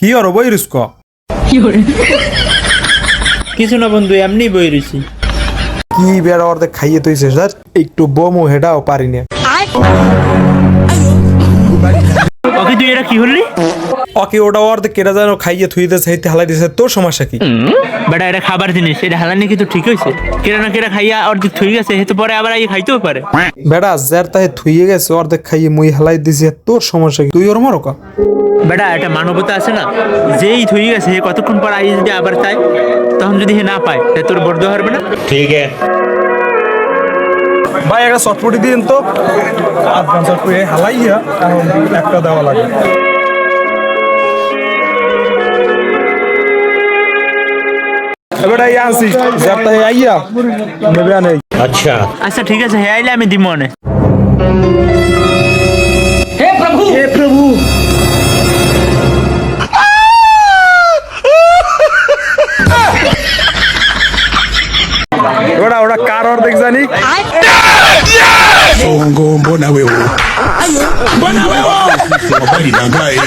কি আর বই রুস্ক কিছু না বন্ধু এমনি বই রয়েছি কি বেড়া অর্ধেক খাইয়ে তুইছে স্যার একটু বমু হেডাও পারি না। ওকে তুই এটা কি হলি? ওকে ওটা ওর কেরা যেন খাইয়ে থুইতে চাইতে হালাই দিছে তোর সমস্যা কি? বেটা এটা খাবার জিনিস এটা হালানি কিন্তু ঠিক হইছে কেরা না কেরা খাইয়া অর্ধেক থুই গেছে হেতে পরে আবার আই খাইতেও পারে। বেটা যার তাহে থুইয়ে গেছে অর্ধেক খাইয়ে মুই হালাই দিছে তোর সমস্যা কি? তুই ওর মরকা বেটা এটা মানবতা আছে না? যেই থুই গেছে হে কতক্ষণ পর আই যদি আবার চাই তখন যদি হে না পায় তোর বড় হবে না? ঠিক আছে। ভাই একটা চটপটি দিন তো। আধখান চটপটি হালাইয়া এখন একটা দেওয়া লাগে। এবারে আনছি যাতে আইয়া নেবে আচ্ছা। আচ্ছা ঠিক আছে হে আইলে আমি দিমনে মনে ওটা ওটা কার অর্ধেক জানি Bongo, mbona wewe? Mbona wewe? Mbona wewe?